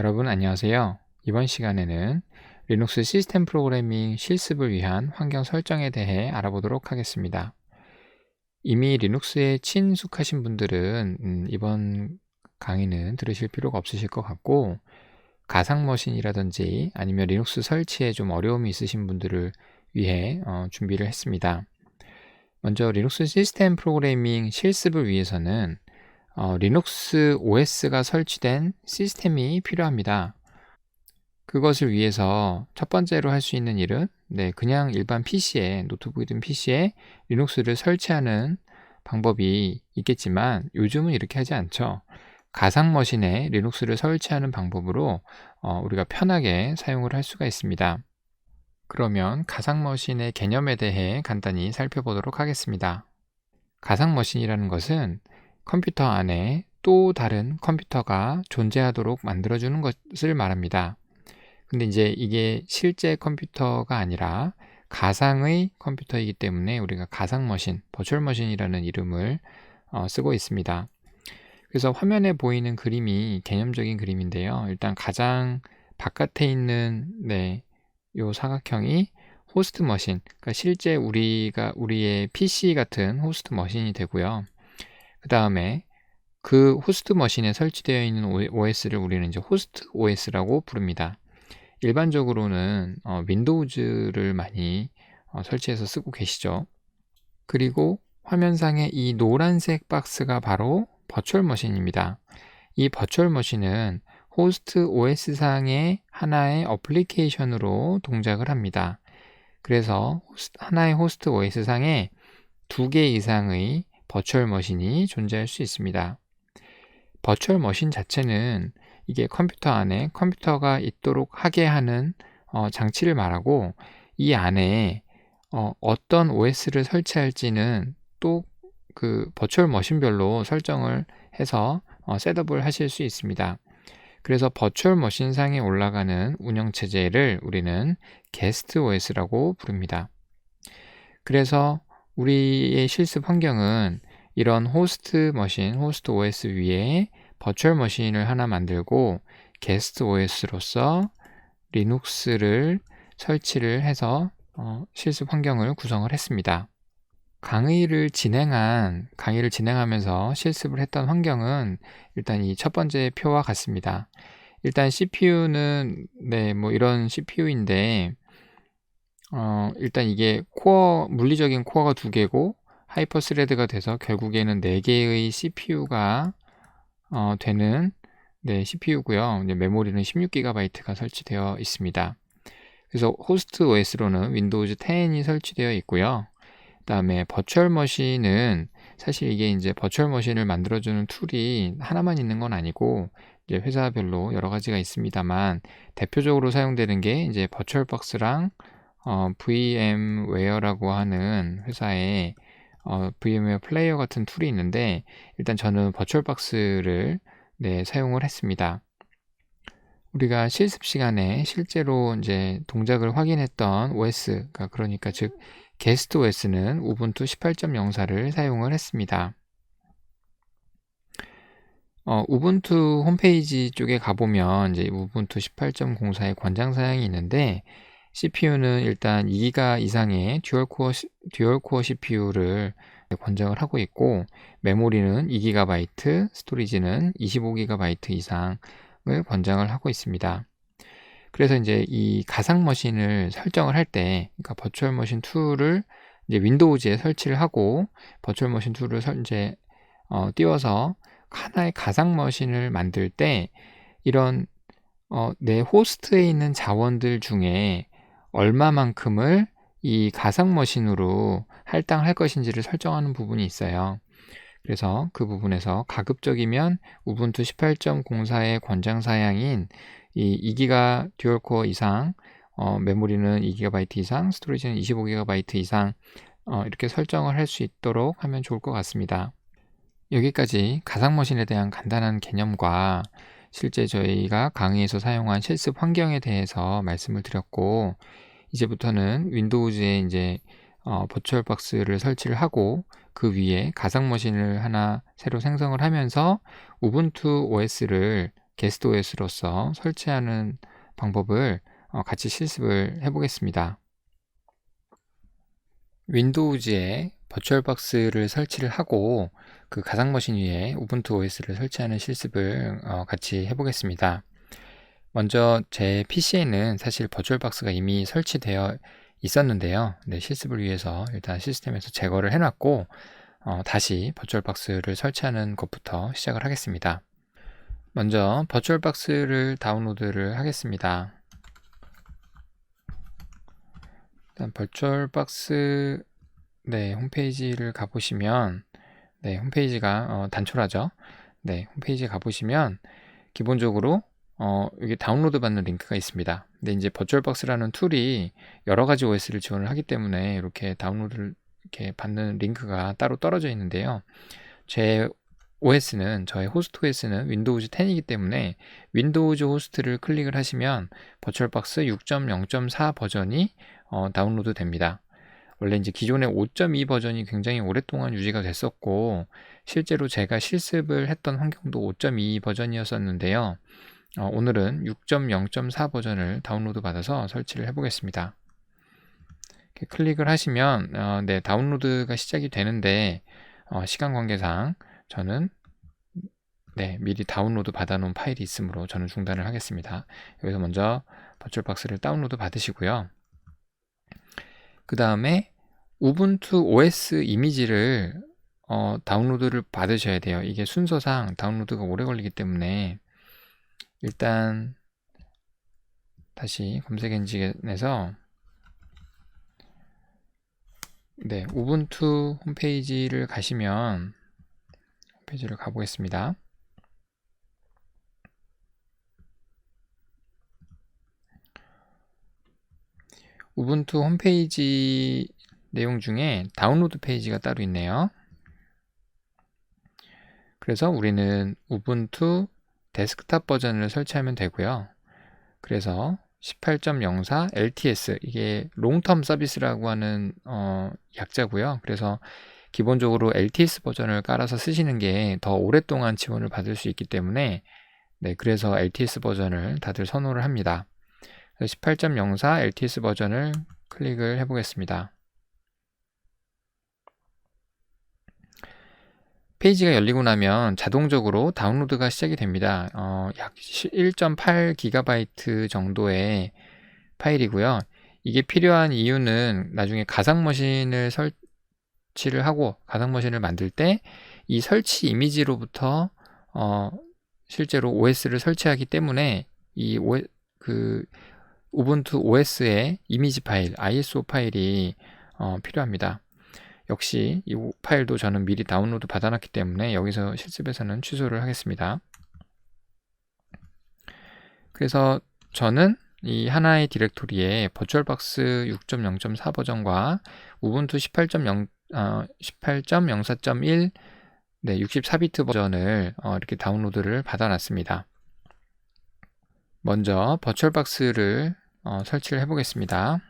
여러분 안녕하세요. 이번 시간에는 리눅스 시스템 프로그래밍 실습을 위한 환경 설정에 대해 알아보도록 하겠습니다. 이미 리눅스에 친숙하신 분들은 음, 이번 강의는 들으실 필요가 없으실 것 같고 가상 머신이라든지 아니면 리눅스 설치에 좀 어려움이 있으신 분들을 위해 어, 준비를 했습니다. 먼저 리눅스 시스템 프로그래밍 실습을 위해서는 어, 리눅스 OS가 설치된 시스템이 필요합니다. 그것을 위해서 첫 번째로 할 수 있는 일은 네, 그냥 일반 PC에 노트북이든 PC에 리눅스를 설치하는 방법이 있겠지만 요즘은 이렇게 하지 않죠. 가상 머신에 리눅스를 설치하는 방법으로 어, 우리가 편하게 사용을 할 수가 있습니다. 그러면 가상 머신의 개념에 대해 간단히 살펴보도록 하겠습니다. 가상 머신이라는 것은 컴퓨터 안에 또 다른 컴퓨터가 존재하도록 만들어주는 것을 말합니다. 근데 이제 이게 실제 컴퓨터가 아니라 가상의 컴퓨터이기 때문에 우리가 가상 머신, 버추얼 머신이라는 이름을 어, 쓰고 있습니다. 그래서 화면에 보이는 그림이 개념적인 그림인데요. 일단 가장 바깥에 있는 네, 요 사각형이 호스트 머신, 그러니까 실제 우리가 우리의 PC 같은 호스트 머신이 되고요. 그 다음에 그 호스트 머신에 설치되어 있는 OS를 우리는 이제 호스트 OS라고 부릅니다. 일반적으로는 어, 윈도우즈를 많이 어, 설치해서 쓰고 계시죠. 그리고 화면상의 이 노란색 박스가 바로 버추얼 머신입니다. 이 버추얼 머신은 호스트 OS상의 하나의 어플리케이션으로 동작을 합니다. 그래서 하나의 호스트 OS상에 두 개 이상의 버추얼 머신이 존재할 수 있습니다. 버추얼 머신 자체는 이게 컴퓨터 안에 컴퓨터가 있도록 하게 하는 어, 장치를 말하고 이 안에 어, 떤 OS를 설치할지는 또 그 버추얼 머신별로 설정을 해서 어, 셋업을 하실 수 있습니다. 그래서 버추얼 머신 상에 올라가는 운영체제를 우리는 게스트 OS라고 부릅니다. 그래서 우리의 실습 환경은 이런 호스트 머신, 호스트 OS 위에 버추얼 머신을 하나 만들고 게스트 OS로서 리눅스를 설치를 해서 어, 실습 환경을 구성을 했습니다. 강의를 진행한 강의를 진행하면서 실습을 했던 환경은 일단 이 첫 번째 표와 같습니다. 일단 CPU는 네, 뭐 이런 CPU인데 어, 일단 이게 코어, 물리적인 코어가 두 개고, 하이퍼 스레드가 돼서 결국에는 네 개의 CPU가 어, 되는 네, CPU고요. 메모리는 16GB가 설치되어 있습니다. 그래서 호스트 OS로는 윈도우즈 10이 설치되어 있고요. 그다음에 버추얼 머신은 사실 이게 이제 버추얼 머신을 만들어주는 툴이 하나만 있는 건 아니고 이제 회사별로 여러 가지가 있습니다만 대표적으로 사용되는 게 이제 버추얼 박스랑 어, VMware라고 하는 회사의 어, VMware 플레이어 같은 툴이 있는데 일단 저는 버추얼박스를 네, 사용을 했습니다. 우리가 실습 시간에 실제로 이제 동작을 확인했던 OS가 그러니까 즉 게스트 OS는 우분투 18.04를 사용을 했습니다. 어, 우분투 홈페이지 쪽에 가보면 이제 우분투 18.04의 권장 사양이 있는데 CPU는 일단 2기가 이상의 듀얼 코어, 듀얼 코어 CPU를 권장을 하고 있고 메모리는 2GB, 스토리지는 25GB 이상을 권장을 하고 있습니다. 그래서 이제 이 가상 머신을 설정을 할 때, 그러니까 버추얼 머신 2를 이제 윈도우즈에 설치를 하고 버추얼 머신 2를 설, 이제 어, 띄워서 하나의 가상 머신을 만들 때 이런 어, 내 호스트에 있는 자원들 중에 얼마만큼을 이 가상 머신으로 할당할 것인지를 설정하는 부분이 있어요. 그래서 그 부분에서 가급적이면 우분투 18.04의 권장 사양인 이 2기가 듀얼 코어 이상, 어, 메모리는 2GB 이상, 스토리지는 25GB 이상 어, 이렇게 설정을 할 수 있도록 하면 좋을 것 같습니다. 여기까지 가상머신에 대한 간단한 개념과 실제 저희가 강의에서 사용한 실습 환경에 대해서 말씀을 드렸고 이제부터는 윈도우즈에 이제 어, 버추얼 박스를 설치를 하고 그 위에 가상 머신을 하나 새로 생성을 하면서 우분투 OS를 게스트 OS로서 설치하는 방법을 어, 같이 실습을 해보겠습니다. 윈도우즈에 버추얼 박스를 설치를 하고 그 가상머신 위에 우분투 OS를 설치하는 실습을 어, 같이 해보겠습니다. 먼저 제 PC에는 사실 버추얼박스가 이미 설치되어 있었는데요. 네, 실습을 위해서 일단 시스템에서 제거를 해놨고 어, 다시 버추얼박스를 설치하는 것부터 시작을 하겠습니다. 먼저 버추얼박스를 다운로드를 하겠습니다. 일단 버추얼박스 네, 홈페이지를 가보시면 네, 홈페이지가 어, 단촐하죠. 네, 홈페이지에 가보시면 기본적으로 어, 여기 다운로드 받는 링크가 있습니다. 근데 이제 버추얼박스라는 툴이 여러 가지 OS를 지원을 하기 때문에 이렇게 다운로드를 이렇게 받는 링크가 따로 떨어져 있는데요. 제 OS는 저의 호스트 OS는 윈도우즈 10이기 때문에 윈도우즈 호스트를 클릭을 하시면 버추얼박스 6.0.4 버전이 어, 다운로드 됩니다. 원래 이제 기존의 5.2 버전이 굉장히 오랫동안 유지가 됐었고 실제로 제가 실습을 했던 환경도 5.2 버전이었었는데요. 어, 오늘은 6.0.4 버전을 다운로드 받아서 설치를 해보겠습니다. 클릭을 하시면 어, 네 다운로드가 시작이 되는데 어, 시간 관계상 저는 네 미리 다운로드 받아놓은 파일이 있으므로 저는 중단을 하겠습니다. 여기서 먼저 버추얼박스를 다운로드 받으시고요. 그 다음에 우분투 OS 이미지를 어, 다운로드를 받으셔야 돼요. 이게 순서상 다운로드가 오래 걸리기 때문에 일단 다시 검색 엔진에서 네, 우분투 홈페이지를 가시면 홈페이지를 가보겠습니다. 우분투 홈페이지 내용 중에 다운로드 페이지가 따로 있네요. 그래서 우리는 우분투 데스크탑 버전을 설치하면 되고요. 그래서 18.04 LTS 이게 롱텀 서비스라고 하는 어, 약자고요. 그래서 기본적으로 LTS 버전을 깔아서 쓰시는 게 더 오랫동안 지원을 받을 수 있기 때문에 네, 그래서 LTS 버전을 다들 선호를 합니다. 18.04 LTS 버전을 클릭을 해보겠습니다. 페이지가 열리고 나면 자동적으로 다운로드가 시작이 됩니다. 어, 약 1.8GB 정도의 파일이고요. 이게 필요한 이유는 나중에 가상머신을 설치를 하고 가상머신을 만들 때 이 설치 이미지로부터 어, 실제로 OS를 설치하기 때문에 이 o, 그 우분투 OS의 이미지 파일, ISO 파일이 어, 필요합니다. 역시 이 파일도 저는 미리 다운로드 받아놨기 때문에 여기서 실습에서는 취소를 하겠습니다. 그래서 저는 이 하나의 디렉토리에 버추얼박스 6.0.4 버전과 우분투 18.0 어, 18.04.1 네, 64비트 버전을 어, 이렇게 다운로드를 받아놨습니다. 먼저 버추얼박스를 어, 설치를 해보겠습니다.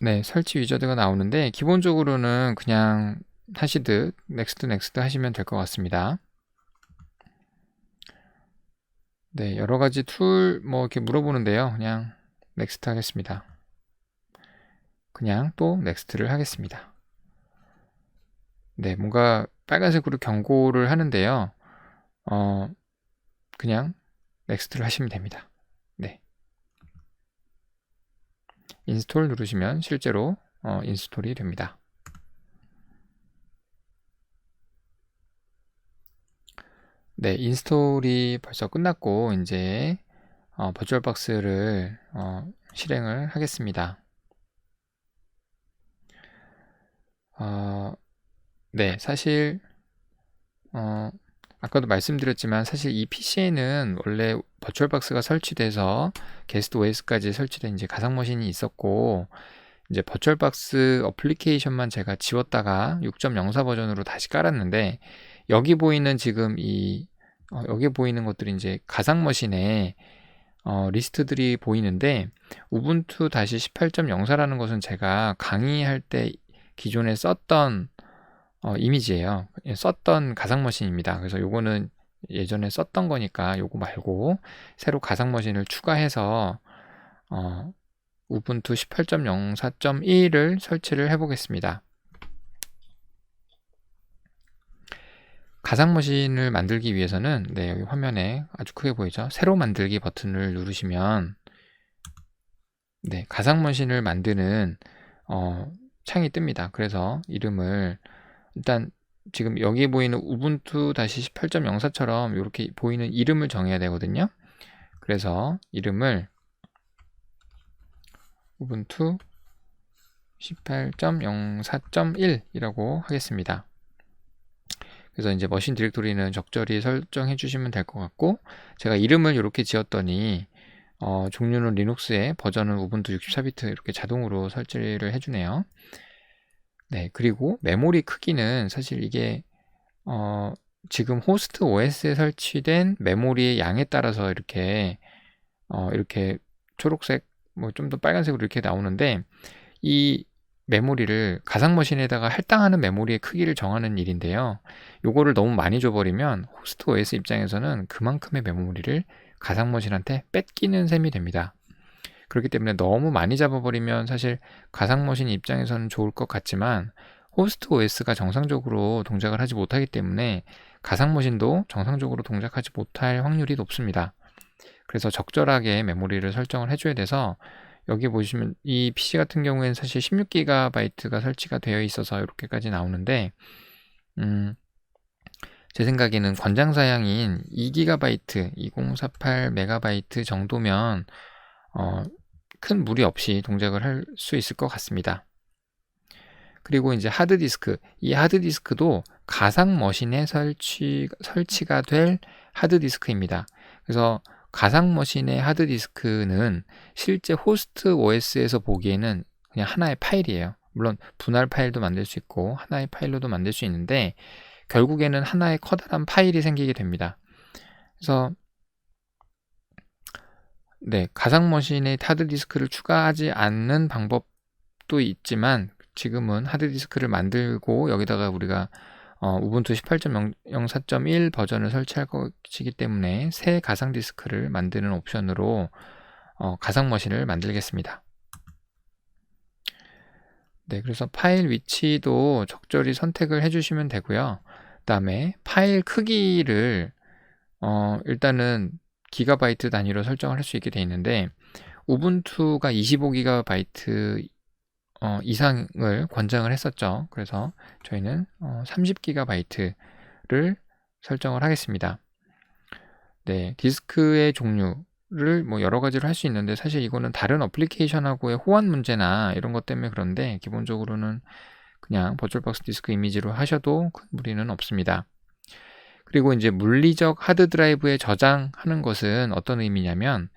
네, 설치 위저드가 나오는데 기본적으로는 그냥 하시듯 넥스트 넥스트 하시면 될 것 같습니다. 네, 여러 가지 툴 뭐 이렇게 물어보는데요. 그냥 넥스트 하겠습니다. 그냥 또 넥스트를 하겠습니다. 네, 뭔가 빨간색으로 경고를 하는데요. 어, 그냥 넥스트를 하시면 됩니다. 인스톨 누르시면 실제로 어, 인스톨이 됩니다. 네, 인스톨이 벌써 끝났고 이제 어, 버추얼 박스를 어, 실행을 하겠습니다. 어, 네, 사실 어, 아까도 말씀드렸지만 사실 이 PC에는 원래 버추얼박스가 설치돼서 게스트 OS까지 설치된 이제 가상 머신이 있었고 이제 버추얼박스 어플리케이션만 제가 지웠다가 6.04 버전으로 다시 깔았는데 여기 보이는 지금 이 어, 여기 보이는 것들이 이제 가상 머신에 어, 리스트들이 보이는데 우분투 다시 18.04라는 것은 제가 강의할 때 기존에 썼던 어, 이미지예요. 예, 썼던 가상 머신입니다. 그래서 요거는 예전에 썼던 거니까 요거 말고 새로 가상 머신을 추가해서 어, 우분투 18.04.1을 설치를 해보겠습니다. 가상 머신을 만들기 위해서는 네, 여기 화면에 아주 크게 보이죠? 새로 만들기 버튼을 누르시면 네, 가상 머신을 만드는 어, 창이 뜹니다. 그래서 이름을 일단 지금 여기 보이는 우분투 18.04처럼 이렇게 보이는 이름을 정해야 되거든요. 그래서 이름을 우분투 18.04.1이라고 하겠습니다. 그래서 이제 머신 디렉토리는 적절히 설정해 주시면 될 것 같고 제가 이름을 이렇게 지었더니 어, 종류는 리눅스에 버전은 우분투 64비트 이렇게 자동으로 설치를 해주네요. 네, 그리고 메모리 크기는 사실 이게 어, 지금 호스트 OS에 설치된 메모리의 양에 따라서 이렇게 어, 이렇게 초록색 뭐 좀 더 빨간색으로 이렇게 나오는데 이 메모리를 가상 머신에다가 할당하는 메모리의 크기를 정하는 일인데요. 요거를 너무 많이 줘버리면 호스트 OS 입장에서는 그만큼의 메모리를 가상 머신한테 뺏기는 셈이 됩니다. 그렇기 때문에 너무 많이 잡아버리면 사실 가상머신 입장에서는 좋을 것 같지만 호스트 OS가 정상적으로 동작을 하지 못하기 때문에 가상머신도 정상적으로 동작하지 못할 확률이 높습니다. 그래서 적절하게 메모리를 설정을 해줘야 돼서 여기 보시면 이 PC 같은 경우에는 사실 16GB가 설치가 되어 있어서 이렇게까지 나오는데 음, 제 생각에는 권장사양인 2GB, 2048MB 정도면 어, 큰 무리 없이 동작을 할 수 있을 것 같습니다. 그리고 이제 하드디스크. 이 하드디스크도 가상 머신에 설치, 설치가 될 하드디스크입니다. 그래서 가상 머신의 하드디스크는 실제 호스트 OS에서 보기에는 그냥 하나의 파일이에요. 물론 분할 파일도 만들 수 있고 하나의 파일로도 만들 수 있는데 결국에는 하나의 커다란 파일이 생기게 됩니다. 그래서 네, 가상 머신에 하드 디스크를 추가하지 않는 방법도 있지만 지금은 하드 디스크를 만들고 여기다가 우리가 어, 우분투 18.04.1 버전을 설치할 것이기 때문에 새 가상 디스크를 만드는 옵션으로 어, 가상 머신을 만들겠습니다. 네, 그래서 파일 위치도 적절히 선택을 해주시면 되고요. 그 다음에 파일 크기를 어, 일단은 기가바이트 단위로 설정을 할 수 있게 되어 있는데 우분투가 25기가바이트 어, 이상을 권장을 했었죠. 그래서 저희는 어, 30기가바이트를 설정을 하겠습니다. 네, 디스크의 종류를 뭐 여러 가지로 할 수 있는데 사실 이거는 다른 어플리케이션하고의 호환 문제나 이런 것 때문에 그런데 기본적으로는 그냥 버추얼박스 디스크 이미지로 하셔도 큰 무리는 없습니다. 그리고 이제 물리적 하드 드라이브에 저장하는 것은 어떤 의미냐면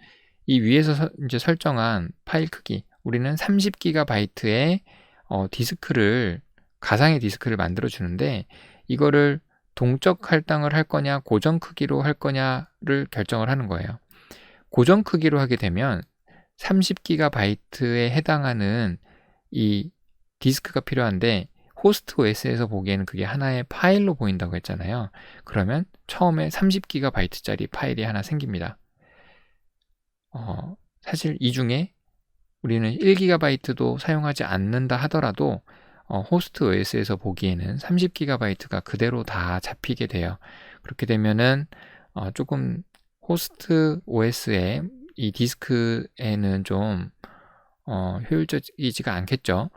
이 위에서 이제 설정한 파일 크기 우리는 30기가바이트의 어, 디스크를 가상의 디스크를 만들어 주는데 이거를 동적 할당을 할 거냐 고정 크기로 할 거냐를 결정을 하는 거예요. 고정 크기로 하게 되면 30기가바이트에 해당하는 이 디스크가 필요한데 호스트 OS에서 보기에는 그게 하나의 파일로 보인다고 했잖아요. 그러면 처음에 30GB짜리 파일이 하나 생깁니다. 어, 사실 이 중에 우리는 1GB도 사용하지 않는다 하더라도 어, 호스트 OS에서 보기에는 30GB가 그대로 다 잡히게 돼요. 그렇게 되면은 어, 조금 호스트 OS의 이 디스크에는 좀 어, 효율적이지가 않겠죠.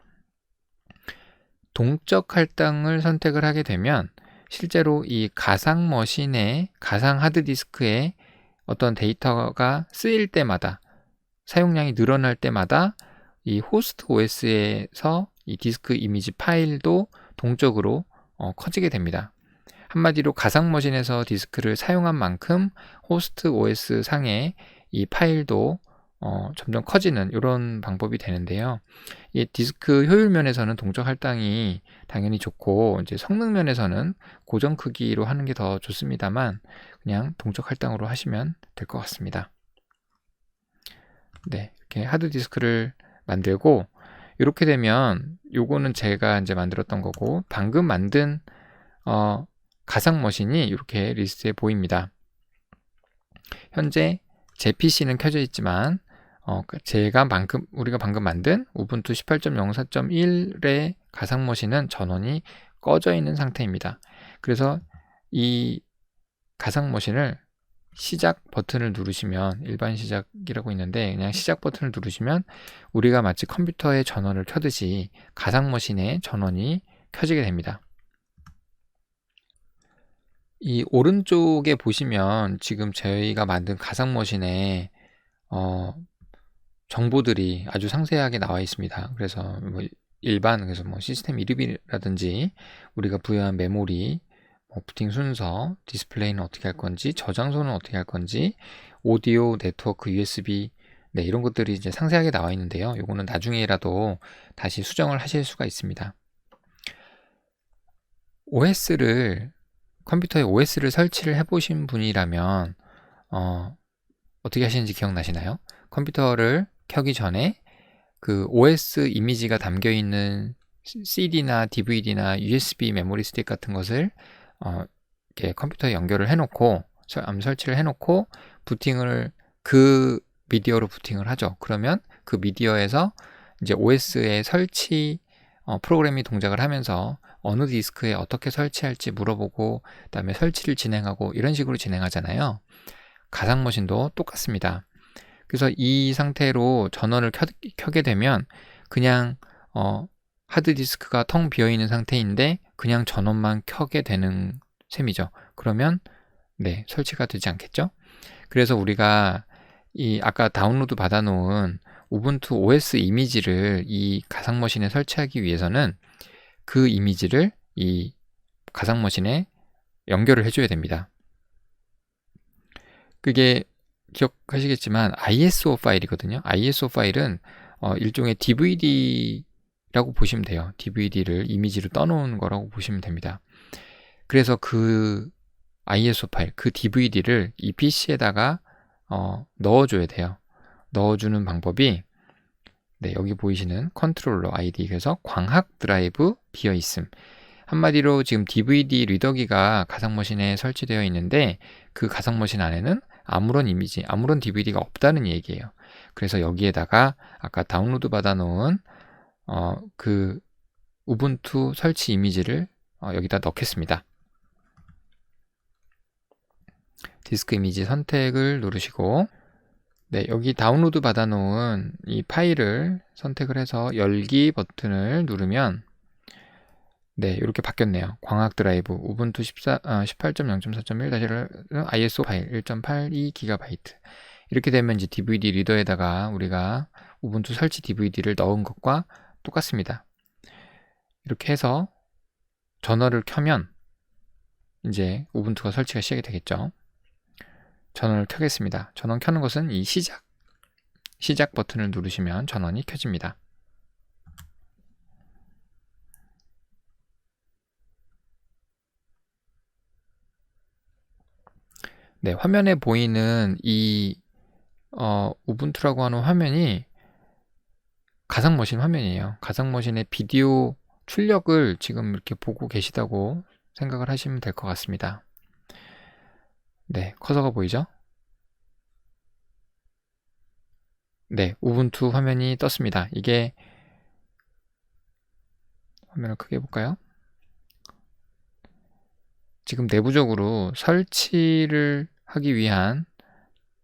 동적 할당을 선택을 하게 되면 실제로 이 가상 머신의 가상 하드디스크에 어떤 데이터가 쓰일 때마다 사용량이 늘어날 때마다 이 호스트 OS에서 이 디스크 이미지 파일도 동적으로 어, 커지게 됩니다. 한마디로 가상 머신에서 디스크를 사용한 만큼 호스트 OS 상의 이 파일도 어, 점점 커지는 이런 방법이 되는데요. 이 디스크 효율 면에서는 동적 할당이 당연히 좋고 이제 성능 면에서는 고정 크기로 하는 게 더 좋습니다만 그냥 동적 할당으로 하시면 될 것 같습니다. 네, 이렇게 하드 디스크를 만들고 이렇게 되면 요거는 제가 이제 만들었던 거고 방금 만든 어, 가상 머신이 이렇게 리스트에 보입니다. 현재 제 PC는 켜져 있지만 어, 그 제가 방금 우리가 방금 만든 우분투 18.04.1의 가상 머신은 전원이 꺼져 있는 상태입니다. 그래서 이 가상 머신을 시작 버튼을 누르시면 일반 시작이라고 있는데 그냥 시작 버튼을 누르시면 우리가 마치 컴퓨터의 전원을 켜듯이 가상 머신의 전원이 켜지게 됩니다. 이 오른쪽에 보시면 지금 저희가 만든 가상 머신에 어, 정보들이 아주 상세하게 나와 있습니다. 그래서 뭐 일반 그래서 뭐 시스템 이름이라든지 우리가 부여한 메모리, 뭐 부팅 순서, 디스플레이는 어떻게 할 건지, 저장소는 어떻게 할 건지, 오디오, 네트워크, USB 네, 이런 것들이 이제 상세하게 나와 있는데요. 요거는 나중에라도 다시 수정을 하실 수가 있습니다. OS를 컴퓨터에 OS를 설치를 해보신 분이라면 어, 어떻게 하시는지 기억나시나요? 컴퓨터를 켜기 전에 그 OS 이미지가 담겨 있는 CD나 DVD나 USB 메모리 스틱 같은 것을 어, 이렇게 컴퓨터에 연결을 해놓고 암 설치를 해놓고 부팅을 그 미디어로 부팅을 하죠. 그러면 그 미디어에서 이제 OS의 설치 어, 프로그램이 동작을 하면서 어느 디스크에 어떻게 설치할지 물어보고 그다음에 설치를 진행하고 이런 식으로 진행하잖아요. 가상 머신도 똑같습니다. 그래서 이 상태로 전원을 켜, 게 되면 그냥 어, 하드디스크가 텅 비어 있는 상태인데 그냥 전원만 켜게 되는 셈이죠. 그러면 네, 설치가 되지 않겠죠? 그래서 우리가 이 아까 다운로드 받아 놓은 우분투 OS 이미지를 이 가상 머신에 설치하기 위해서는 그 이미지를 이 가상 머신에 연결을 해줘야 됩니다. 그게 기억하시겠지만 ISO 파일이거든요. ISO 파일은 어, 일종의 DVD라고 보시면 돼요. DVD를 이미지로 떠놓은 거라고 보시면 됩니다. 그래서 그 ISO 파일, 그 DVD를 이 PC에다가 어, 넣어줘야 돼요. 넣어주는 방법이 네, 여기 보이시는 컨트롤러 아이디 그래서 광학 드라이브 비어 있음. 한마디로 지금 DVD 리더기가 가상머신에 설치되어 있는데 그 가상머신 안에는 아무런 이미지, 아무런 DVD가 없다는 얘기예요. 그래서 여기에다가 아까 다운로드 받아놓은 어, 그 우분투 설치 이미지를 어, 여기다 넣겠습니다. 디스크 이미지 선택을 누르시고 네, 여기 다운로드 받아놓은 이 파일을 선택을 해서 열기 버튼을 누르면 네, 이렇게 바뀌었네요. 광학 드라이브 우분투 14, 아, 18.0.4.1 ISO 파일 1.82GB 이렇게 되면 이제 DVD 리더에다가 우리가 우분투 설치 DVD를 넣은 것과 똑같습니다. 이렇게 해서 전원을 켜면 이제 우분투가 설치가 시작이 되겠죠. 전원을 켜겠습니다. 전원 켜는 것은 이 시작 시작 버튼을 누르시면 전원이 켜집니다. 네, 화면에 보이는 이 어, 우분투라고 하는 화면이 가상 머신 화면이에요. 가상 머신의 비디오 출력을 지금 이렇게 보고 계시다고 생각을 하시면 될 것 같습니다. 네, 커서가 보이죠? 네, 우분투 화면이 떴습니다. 이게 화면을 크게 해볼까요? 지금 내부적으로 설치를 하기 위한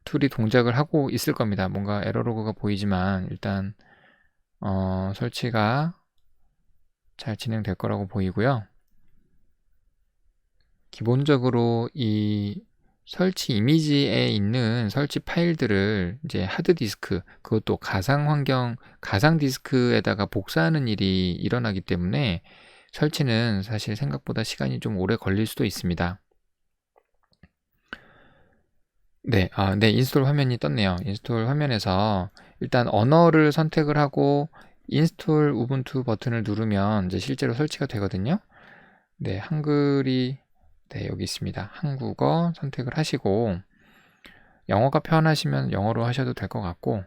툴이 동작을 하고 있을 겁니다. 뭔가 에러로그가 보이지만 일단 어, 설치가 잘 진행될 거라고 보이고요. 기본적으로 이 설치 이미지에 있는 설치 파일들을 이제 하드디스크, 그것도 가상 환경, 가상 디스크에다가 복사하는 일이 일어나기 때문에 설치는 사실 생각보다 시간이 좀 오래 걸릴 수도 있습니다. 네, 아, 네, 인스톨 화면이 떴네요. 인스톨 화면에서 일단 언어를 선택을 하고 인스톨 우분투 버튼을 누르면 이제 실제로 설치가 되거든요. 네, 한글이 네, 여기 있습니다. 한국어 선택을 하시고 영어가 편하시면 영어로 하셔도 될 것 같고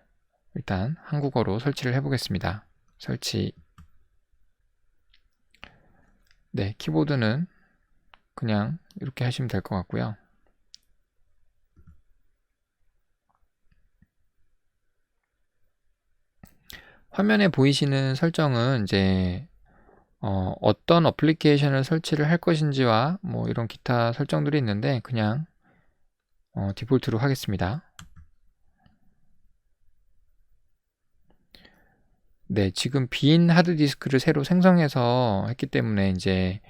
일단 한국어로 설치를 해 보겠습니다. 설치 네 키보드는 그냥 이렇게 하시면 될 것 같고요 화면에 보이시는 설정은 이제 어, 어떤 어플리케이션을 설치를 할 것인지와 뭐 이런 기타 설정들이 있는데 그냥 어, 디폴트로 하겠습니다. 네, 지금 빈 하드디스크를 새로 생성해서 했기 때문에 이제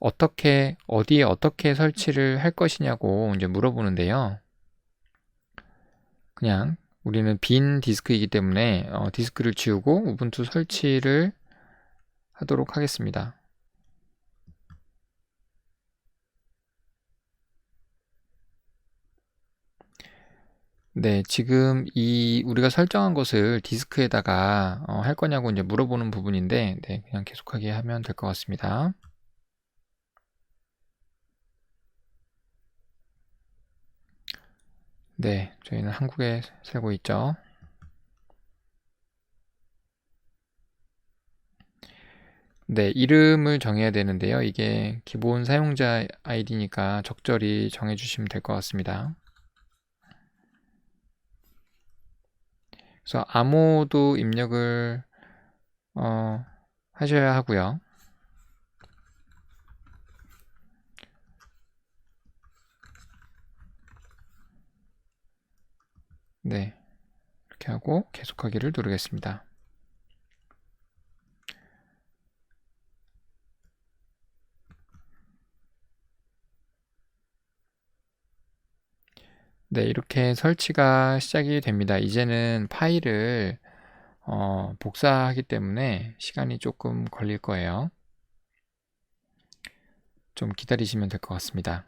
어떻게 어디에 어떻게 설치를 할 것이냐고 이제 물어보는데요. 그냥 우리는 빈 디스크이기 때문에 어, 디스크를 지우고 우분투 설치를 하도록 하겠습니다. 네, 지금 이 우리가 설정한 것을 디스크에다가 어, 할 거냐고 이제 물어보는 부분인데, 네, 그냥 계속하게 하면 될 것 같습니다. 네, 저희는 한국에 살고 있죠. 네, 이름을 정해야 되는데요. 이게 기본 사용자 아이디니까 적절히 정해주시면 될 것 같습니다. 그래서 암호도 입력을 어, 하셔야 하고요. 네, 이렇게 하고 계속하기를 누르겠습니다. 네, 이렇게 설치가 시작이 됩니다. 이제는 파일을 어, 복사하기 때문에 시간이 조금 걸릴 거예요. 좀 기다리시면 될 것 같습니다.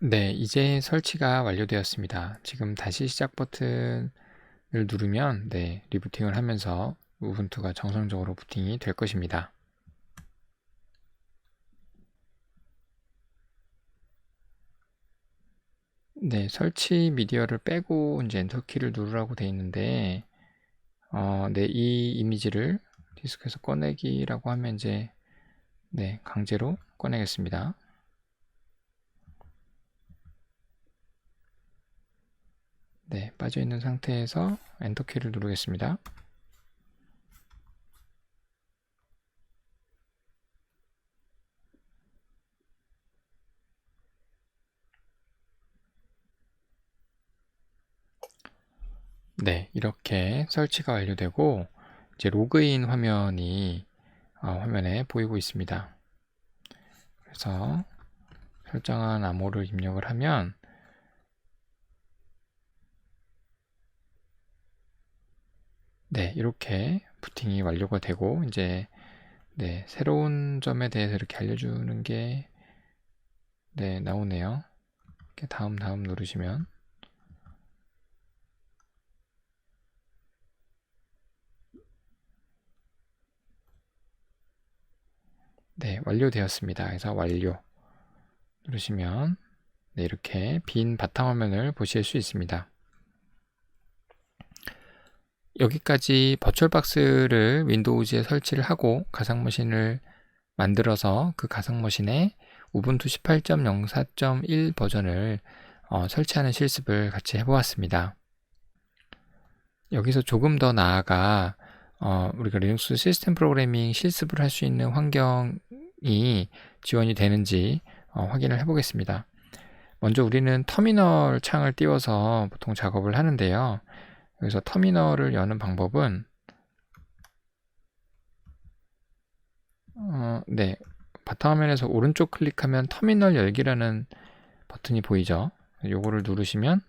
네, 이제 설치가 완료되었습니다. 지금 다시 시작 버튼을 누르면 네, 리부팅을 하면서 우분투가 정상적으로 부팅이 될 것입니다. 네, 설치 미디어를 빼고 이제 엔터키를 누르라고 되어 있는데, 어, 네, 이 이미지를 디스크에서 꺼내기라고 하면 이제, 네, 강제로 꺼내겠습니다. 네, 빠져 있는 상태에서 엔터키를 누르겠습니다. 네, 이렇게 설치가 완료되고 이제 로그인 화면이 어, 화면에 보이고 있습니다. 그래서 설정한 암호를 입력을 하면 네, 이렇게 부팅이 완료가 되고 이제 네, 새로운 점에 대해서 이렇게 알려주는 게 네, 나오네요. 이렇게 다음 다음 누르시면 네, 완료되었습니다. 그래서 완료 누르시면 네, 이렇게 빈 바탕화면을 보실 수 있습니다. 여기까지 버추얼박스를 윈도우즈에 설치를 하고 가상머신을 만들어서 그 가상머신에 우분투 18.04.1 버전을 어, 설치하는 실습을 같이 해보았습니다. 여기서 조금 더 나아가 어, 우리가 리눅스 시스템 프로그래밍 실습을 할 수 있는 환경 이 지원이 되는지 어, 확인을 해보겠습니다. 먼저 우리는 터미널 창을 띄워서 보통 작업을 하는데요. 그래서 터미널을 여는 방법은 어, 네, 바탕화면에서 오른쪽 클릭하면 터미널 열기라는 버튼이 보이죠. 요거를 누르시면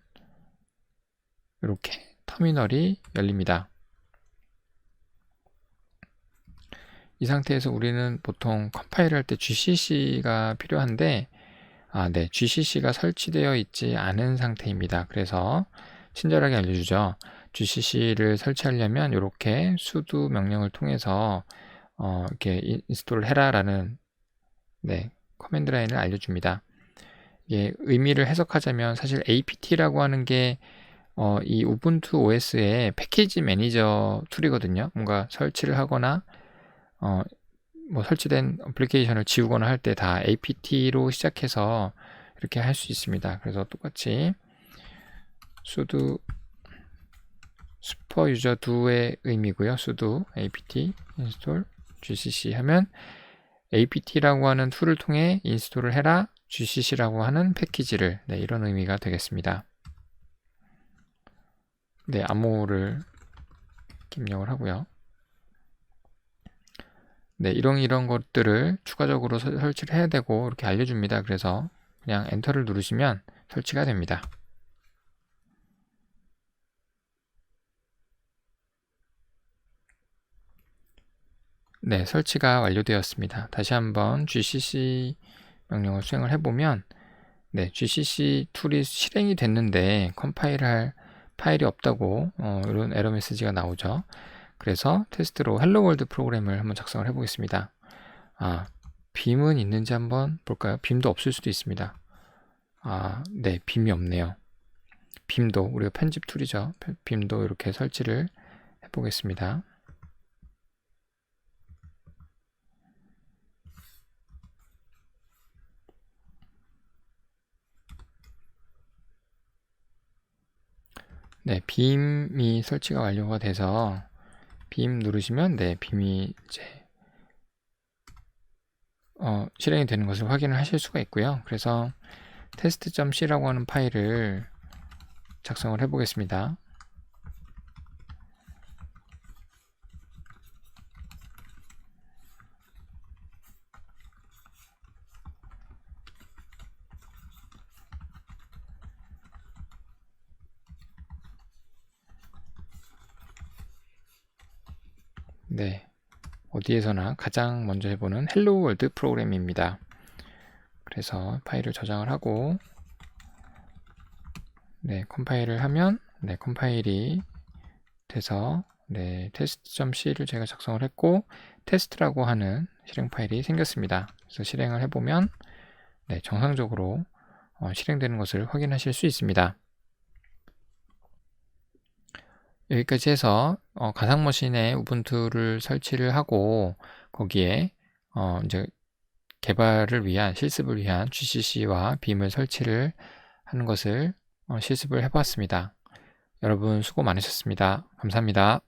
이렇게 터미널이 열립니다. 이 상태에서 우리는 보통 컴파일을 할때 GCC가 필요한데 아, 네, GCC가 설치되어 있지 않은 상태입니다. 그래서 친절하게 알려주죠. GCC를 설치하려면 이렇게 sudo 명령을 통해서 어, 이렇게 인스톨 해라라는 네, 커맨드 라인을 알려줍니다. 이게 의미를 해석하자면 사실 apt라고 하는 게 어, 이 우분투 OS의 패키지 매니저 툴이거든요. 뭔가 설치를 하거나 어, 뭐 설치된 어플리케이션을 지우거나 할 때 다 apt로 시작해서 이렇게 할 수 있습니다. 그래서 똑같이 sudo super user do의 의미고요. sudo apt install gcc 하면 apt라고 하는 툴을 통해 인스톨을 해라 gcc라고 하는 패키지를 네, 이런 의미가 되겠습니다. 네, 암호를 입력을 하고요. 네, 이런 이런 것들을 추가적으로 서- 설치를 해야 되고 이렇게 알려줍니다. 그래서 그냥 엔터를 누르시면 설치가 됩니다. 네, 설치가 완료되었습니다. 다시 한번 gcc 명령을 수행을 해보면 네, gcc 툴이 실행이 됐는데 컴파일할 파일이 없다고 어, 이런 에러 메시지가 나오죠. 그래서 테스트로 헬로 월드 프로그램을 한번 작성을 해보겠습니다. 아, 빔은 있는지 한번 볼까요? 빔도 없을 수도 있습니다. 아, 네, 빔이 없네요. 빔도 우리가 편집 툴이죠. 편- 빔도 이렇게 설치를 해보겠습니다. 네, 빔이 설치가 완료가 돼서 빔 누르시면 네, 빔이 이제 어, 실행이 되는 것을 확인을 하실 수가 있고요. 그래서 test.c라고 하는 파일을 작성을 해 보겠습니다. 네. 어디에서나 가장 먼저 해보는 헬로 월드 프로그램입니다. 그래서 파일을 저장을 하고 네, 컴파일을 하면 네, 컴파일이 돼서 네, test.c를 제가 작성을 했고 테스트라고 하는 실행 파일이 생겼습니다. 그래서 실행을 해보면 네, 정상적으로 어, 실행되는 것을 확인하실 수 있습니다. 여기까지 해서 어, 가상 머신에 우분투를 설치를 하고 거기에 어, 이제 개발을 위한 실습을 위한 GCC와 빔을 설치를 하는 것을 어, 실습을 해보았습니다. 여러분 수고 많으셨습니다. 감사합니다.